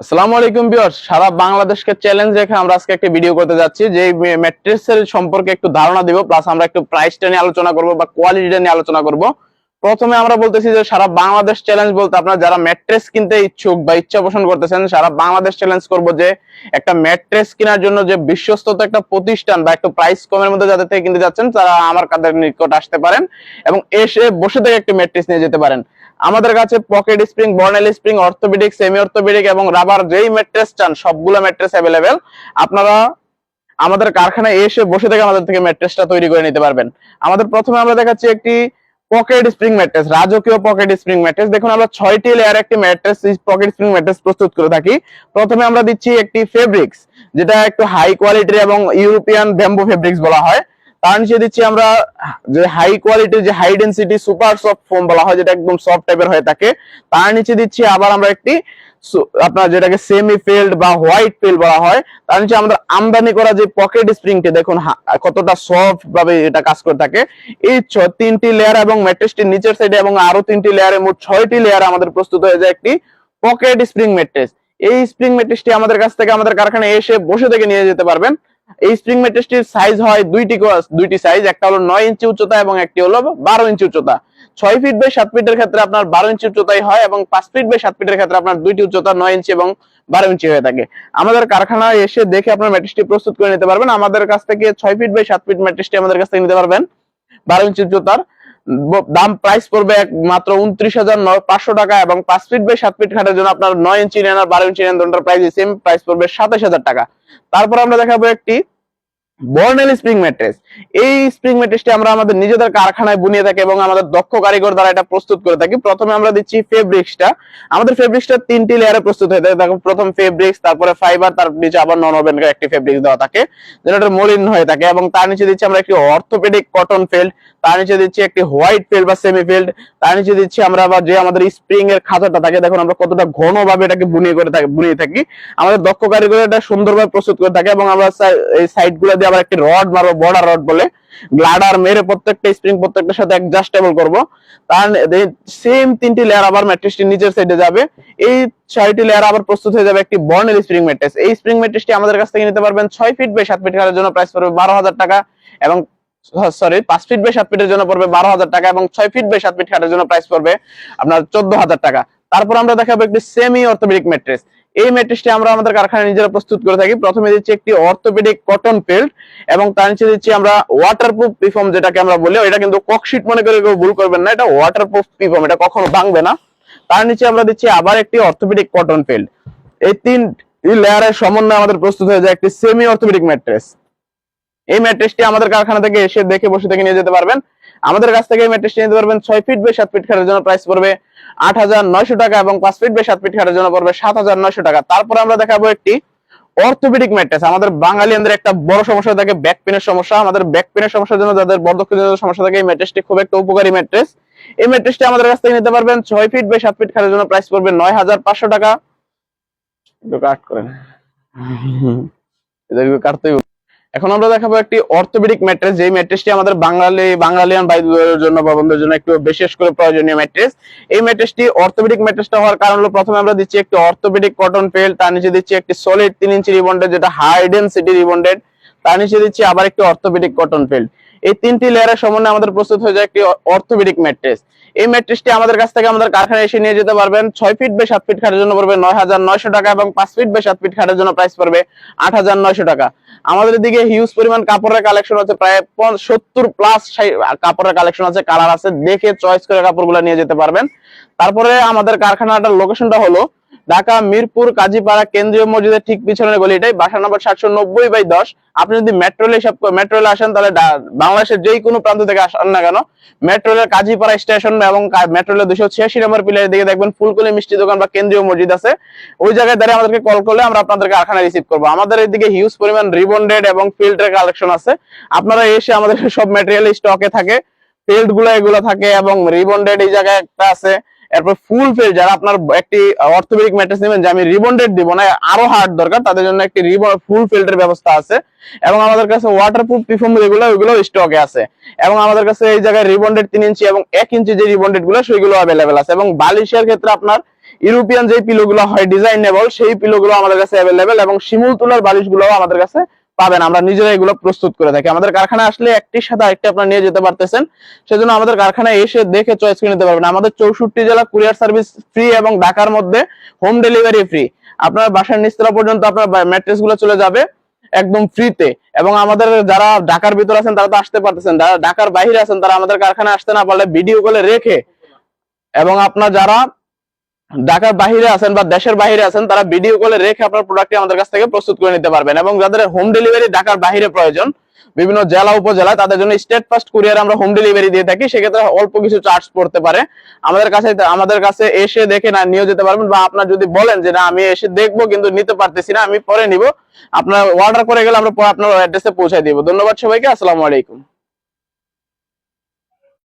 আসসালামু আলাইকুম ভিউয়ার্স। সারা বাংলাদেশকে চ্যালেঞ্জ রেখে আমরা আজকে ভিডিও করতে যাচ্ছি, যে ম্যাট্রেসের সম্পর্কে একটু ধারণা দিব প্লাস আমরা একটু প্রাইসটা নিয়ে আলোচনা করব বা কোয়ালিটিটা নিয়ে আলোচনা করব। প্রথমে আমরা বলতেছি যে সারা বাংলাদেশ চ্যালেঞ্জ বলতে আপনারা যারা ম্যাট্রেস কিনতে ইচ্ছুক বা ইচ্ছা পোষণ করতেছেন, সারা বাংলাদেশ চ্যালেঞ্জ করব যে একটা ম্যাট্রেস কেনার জন্য যে বিশ্বস্ত একটা প্রতিষ্ঠান বা একটু প্রাইস কমের মধ্যে যাদের থেকে কিনতে যাচ্ছেন, তারা আমার কাদের নিকট আসতে পারেন এবং এসে বসে থেকে একটা ম্যাট্রেস নিয়ে যেতে পারেন। আমাদের কাছে pocket spring bonnell spring, orthopaedic semi orthopaedic এবং রাবার যেই ম্যাট্রেস চান, সবগুলো ম্যাট্রেস অ্যাভেলেবেল আপনারা আমাদের কারখানায় এসে বসে থেকে আমাদের থেকে ম্যাট্রেসটা তৈরি করে নিতে পারবেন। আমাদের প্রথমে আমরা দেখাচ্ছি একটি পকেট স্প্রিং ম্যাট্রেস, রাজকীয় পকেট স্প্রিং ম্যাট্রেস। দেখুন, আমরা ছয়টি লেয়ার একটি ম্যাট্রেস পকেট স্প্রিং ম্যাট্রেস প্রস্তুত করে থাকি। প্রথমে আমরা দিচ্ছি একটি ফেব্রিক্স যেটা একটু হাই কোয়ালিটির এবং ইউরোপিয়ান ব্যাম্বো ফেব্রিক্স বলা হয়। তার নিচে দিচ্ছি আমরা যে হাই কোয়ালিটির যে high density super soft foam বলা হয়, যেটা একদম সফট টাইপের হয়ে থাকে। তার নিচে দিচ্ছি আবার আমরা একটি আপনার যেটাকে সেমি ফিল্ড বা হোয়াইট ফিল্ড বলা হয়, তার নিচে আমাদের আমদানি করা যে পকেট স্প্রিংটি দেখুন কতটা সফট ভাবে এটা কাজ করে থাকে। এই তিনটি লেয়ার এবং ম্যাট্রেসটির নিচের সাইডে এবং আরও তিনটি লেয়ারে মোট ছয়টি লেয়ার আমাদের প্রস্তুত হয়ে যায় একটি পকেট স্প্রিং ম্যাট্রেস এই স্প্রিং ম্যাট্রেসটি আমাদের কাছ থেকে আমাদের কারখানায় এসে বসে থেকে নিয়ে যেতে পারবেন। এই স্প্রিং ম্যাট্রেসটির সাইজ হয় দুইটি ক্রস দুইটি সাইজ একটা হলো নয় ইঞ্চি উচ্চতা এবং একটি হলো বারো ইঞ্চি উচ্চতা। ছয় ফিট বাই সাত ফিটের ক্ষেত্রে আপনার বারো ইঞ্চি উচ্চতাই হয় এবং পাঁচ ফিট বাই সাত ফিটের ক্ষেত্রে আপনার দুইটি উচ্চতা নয় ইঞ্চি এবং বারো ইঞ্চি হয়ে থাকে। আমাদের কারখানায় এসে দেখে আপনার ম্যাট্রেসটি প্রস্তুত করে নিতে পারবেন। আমাদের কাছ থেকে ছয় ফিট বাই সাত ফিট ম্যাট্রেসটি আমাদের কাছ থেকে নিতে পারবেন। বারো ইঞ্চি উচ্চতার দাম প্রাইস পড়বে মাত্র উনত্রিশ হাজার পাঁচশো টাকা এবং পাঁচ ফিট বাই সাত ফিট খাটের জন্য আপনার নয় ইঞ্চি নেন আর বারো ইঞ্চি নেন দুটার প্রাইস সেম প্রাইস পড়বে সাতাশ হাজার টাকা। তারপর আমরা দেখাবো একটি বর্নেল স্প্রিং ম্যাট্রেস এই স্প্রিং ম্যাট্রেসটি আমরা আমাদের নিজেদের কারখানায় বুনিয়ে থাকি এবং আমাদের দক্ষ কারিগর দ্বারা এটা প্রস্তুত করে থাকি। প্রথমে আমরা দিচ্ছি ফেব্রিক্সটা আমাদের ফেব্রিক্সটা তিনটি লেয়ারে প্রস্তুত হয়ে থাকে। দেখো, প্রথম ফেব্রিক্স তারপরে ফাইবার তার নিচে আবার নন ওভেন একটি ফেব্রিক্স দেওয়া থাকে যেটা মলিন হয়ে থাকে। এবং তার নিচে দিচ্ছি আমরা একটি অর্থোপেডিক কটন ফিল্ড তার নিচে দিচ্ছি একটি হোয়াইট ফিল্ড বা সেমি ফিল্ড তার নিচে দিচ্ছি আমরা আবার যে আমাদের স্প্রিং এর খাঁচাটা থাকে, দেখুন আমরা কতটা ঘন ভাবে এটাকে বুনিয়ে করে থাকি, বুনিয়ে থাকি। আমাদের দক্ষ কারিগর এটা সুন্দরভাবে প্রস্তুত করে থাকে এবং আমরা এই সাইডগুলো দিয়ে আবার একটি রড মারবো বর্ডার রড বলে। গ্লাডার মেরে প্রত্যেকটা স্প্রিং প্রত্যেকটার সাথে অ্যাডজাস্টেবল করব। তার সেম তিনটি লেয়ার আবার ম্যাট্রেসটি নিচের সাইডে যাবে। এই ছয়টি লেয়ার আবার প্রস্তুত হয়ে যাবে একটি বর্নেল স্প্রিং ম্যাট্রেস এই স্প্রিং ম্যাট্রেসটি আমাদের কাছ থেকে নিতে পারবেন ছয় ফিট বাই সাত ফিট খাটের জন্য প্রাইস পড়বে বারো হাজার টাকা এবং সরি পাঁচ ফিট বাই সাত ফিটের জন্য পড়বে বারো হাজার টাকা এবং ছয় ফিট বাই সাত ফিট খাটের জন্য প্রাইস পড়বে আপনার চোদ্দ হাজার টাকা। তারপর আমরা দেখাবো একটি সেমি অর্থোপেডিক ম্যাট্রেস এই ম্যাট্রিক্সটি আমরা আমাদের কারখানায় নিজেরা প্রস্তুত করে থাকি। প্রথমে দিচ্ছি একটি অর্থোপেডিক কটন পেল্ট এবং তার নিচে দিচ্ছি আমরা ওয়াটারপ্রুফ পিফর্ম যেটাকে আমরা বলি। এটা কিন্তু ককশিট মনে করে কেউ ভুল করবেন না, এটা ওয়াটারপ্রুফ পিফর্ম এটা কখনো ভাঙবে না। তার নিচে আমরা দিচ্ছি আবার একটি অর্থোপেডিক কটন পেল্ট এই তিন লেয়ারের সমন্বয়ে আমাদের প্রস্তুত হয়ে যায় একটি সেমি অর্থোপেডিক ম্যাট্রেস এই ম্যাট্রেসটি আমাদের কারখানা থেকে এসে দেখে বসে থেকে নিয়ে যেতে পারবেন। আমাদের কাছ থেকে এই ম্যাট্রেসটি নিতে পারবেন ছয় ফিট বাই সাত ফিট খাটের জন্য প্রাইস পড়বে আট হাজার নয়শো টাকা এবং পাঁচ ফিট বাই সাত ফিট খাটের জন্য পড়বে সাত হাজার নয়শো টাকা। তারপর আমরা দেখাবো একটি অর্থোপেডিক ম্যাট্রেস। আমাদের বাঙালিয়ানদের একটা বড় সমস্যা থাকে ব্যাক পেনের সমস্যা। আমাদের ব্যাক পেনের সমস্যার জন্য যাদের বর্ধক্যজনিত সমস্যা থাকে, এই ম্যাট্রেসটি খুব একটা উপকারী ম্যাট্রেস। এই ম্যাট্রেসটি আমাদের কাছ থেকে নিতে পারবেন ছয় ফিট বাই সাত ফিট খাটের জন্য প্রাইস পড়বে নয় হাজার পাঁচশো টাকা। কাট করেন। কাটতেই। এখন আমরা দেখাবো একটি অর্থোপেডিক ম্যাট্রেস, যেই ম্যাট্রেসটি আমাদের বাঙালি, বাঙালিয়ান বাইদের জন্য বা বন্ধুদের জন্য একটু বিশেষ করে প্রয়োজনীয় ম্যাট্রেস। এই ম্যাট্রেসটি অর্থোপেডিক ম্যাট্রেসটা হওয়ার কারণ হলো প্রথমে আমরা দিচ্ছি একটি অর্থোপেডিক কটন পেল তার নিচে দিচ্ছি একটি সলিড তিন ইঞ্চি রিবন্ডেড, যেটা হাই ডেন্সিটি রিবন্ডেড, তার নিচে দিচ্ছি আবার একটি অর্থোপেডিক কটন ফিল্ড। এই তিনটি লেয়ারের সমন্বয়ে আমাদের প্রস্তুত হয়ে যায় একটি অর্থোপেডিক ম্যাট্রেস এই ম্যাট্রেসটি আমাদের কাছ থেকে আমাদের কারখানায় এসে নিয়ে যেতে পারবেন। ছয় ফিট বাই সাত ফিট খাটের জন্য পড়বে নয় হাজার নয়শো টাকা এবং পাঁচ ফিট বাই সাত ফিট খাটের জন্য প্রাইস পড়বে আট হাজার নয়শো টাকা। আমাদের দিকে হিউজ পরিমাণ কাপড়ের কালেকশন আছে, প্রায় সত্তর প্লাস কাপড়ের কালেকশন আছে কালার আছে। দেখে চয়েস করে কাপড়গুলো নিয়ে যেতে পারবেন। তারপরে আমাদের কারখানাটার লোকেশনটা হলো ঢাকা, মিরপুর, কাজীপাড়া, কেন্দ্রীয় মসজিদের ঠিক পিছনের গলিটাই বাসা নম্বর সাতশো নব্বই বাই দশ। আপনি যদি মেট্রো রেল হিসাব মেট্রো রেল আসেন, তাহলে বাংলাদেশের যেই কোনো প্রান্ত থেকে আসেন না কেন মেট্রো রেলের কাজীপাড়া স্টেশন এবং মেট্রো দুশো ছিয়াশি নম্বর পিলারের দিকে দেখবেন ফুলকলি মিষ্টি দোকান বা কেন্দ্রীয় মসজিদ আছে। ওই জায়গায় দাঁড়িয়ে আমাদেরকে কল করলে আমরা আপনাদেরকে কারখানা রিসিভ করব। আমাদের এদিকে হিউজ পরিমাণ রিবন্ডেড এবং ফিল্ডের কালেকশন আছে। আপনারা এসে আমাদের সব ম্যাটেরিয়াল স্টকে থাকে। ফিল্ডগুলো এগুলো থাকে এবং রিবন্ডেড এই জায়গায় একটা আছে। এরপর ফুল ফিল যারা আপনার একটি অর্থোপেডিক ম্যাট্রেস নেবেন, যে আমি রিবন্ডেড দিব না, আরও হার্ড দরকার, তাদের জন্য একটি ফুল ফিল্ডের ব্যবস্থা আছে। এবং আমাদের কাছে ওয়াটারপ্রুফ পিফর্ম যেগুলো, ওইগুলো স্টকে আছে। এবং আমাদের কাছে এই জায়গায় রিবন্ডেড তিন ইঞ্চি এবং এক ইঞ্চি যে রিবন্ডেডগুলো, সেগুলো অ্যাভেলেবেল আছে। এবং বালিশের ক্ষেত্রে আপনার ইউরোপিয়ান যে পিলোগুলো হয় ডিজাইনেবল সেই পিলোগুলো আমাদের কাছে অ্যাভেলেবেল এবং শিমুল তুলার বালিশগুলো আমাদের কাছে পাবেন। আমরা নিজেরা এগুলো প্রস্তুত করে থাকি। আমাদের কারখানা আসলে একটির সাথে আরেকটি আপনারা নিয়ে যেতে পারতেছেন। সেজন্য আমাদের কারখানায় এসে দেখে চয়েস করে নিতে পারবেন। আমাদের চৌষট্টি জেলা কুরিয়ার সার্ভিস ফ্রি এবং ঢাকার মধ্যে হোম ডেলিভারি ফ্রি আপনার বাসার নিচতলা পর্যন্ত আপনার ম্যাট্রেসগুলো চলে যাবে একদম ফ্রিতে এবং আমাদের যারা ঢাকার ভিতর আছেন, তারা তো আসতে পারতেছেন। যারা ঢাকার বাইরে আছেন, তারা আমাদের কারখানায় আসতে না পারলে ভিডিও কলে রেখে এবং আপনার যারা ঢাকার বাইরে আছেন বা দেশের বাইরে আছেন, তারা ভিডিও কলে রেখে আপনার প্রোডাক্টটি আমাদের কাছ থেকে প্রস্তুত করে নিতে পারবেন। এবং যাদের হোম ডেলিভারি ঢাকার বাইরে প্রয়োজন, বিভিন্ন জেলা, উপজেলা, তাদের জন্য স্টেট ফার্স্ট কুরিয়ার আমরা হোম ডেলিভারি দিয়ে থাকি, সেক্ষেত্রে অল্প কিছু চার্জ পড়তে পারে। আমাদের কাছে আমাদের কাছে এসে দেখে না নিয়ে যেতে পারবেন বা আপনার যদি বলেন যে না, আমি এসে দেখব কিন্তু নিতে পারতেছি না, আমি পরে নিব। আপনার অর্ডার করে গেলে আমরা আপনার অ্যাড্রেসে পৌঁছে দিব। ধন্যবাদ সবাইকে, আসসালামু আলাইকুম।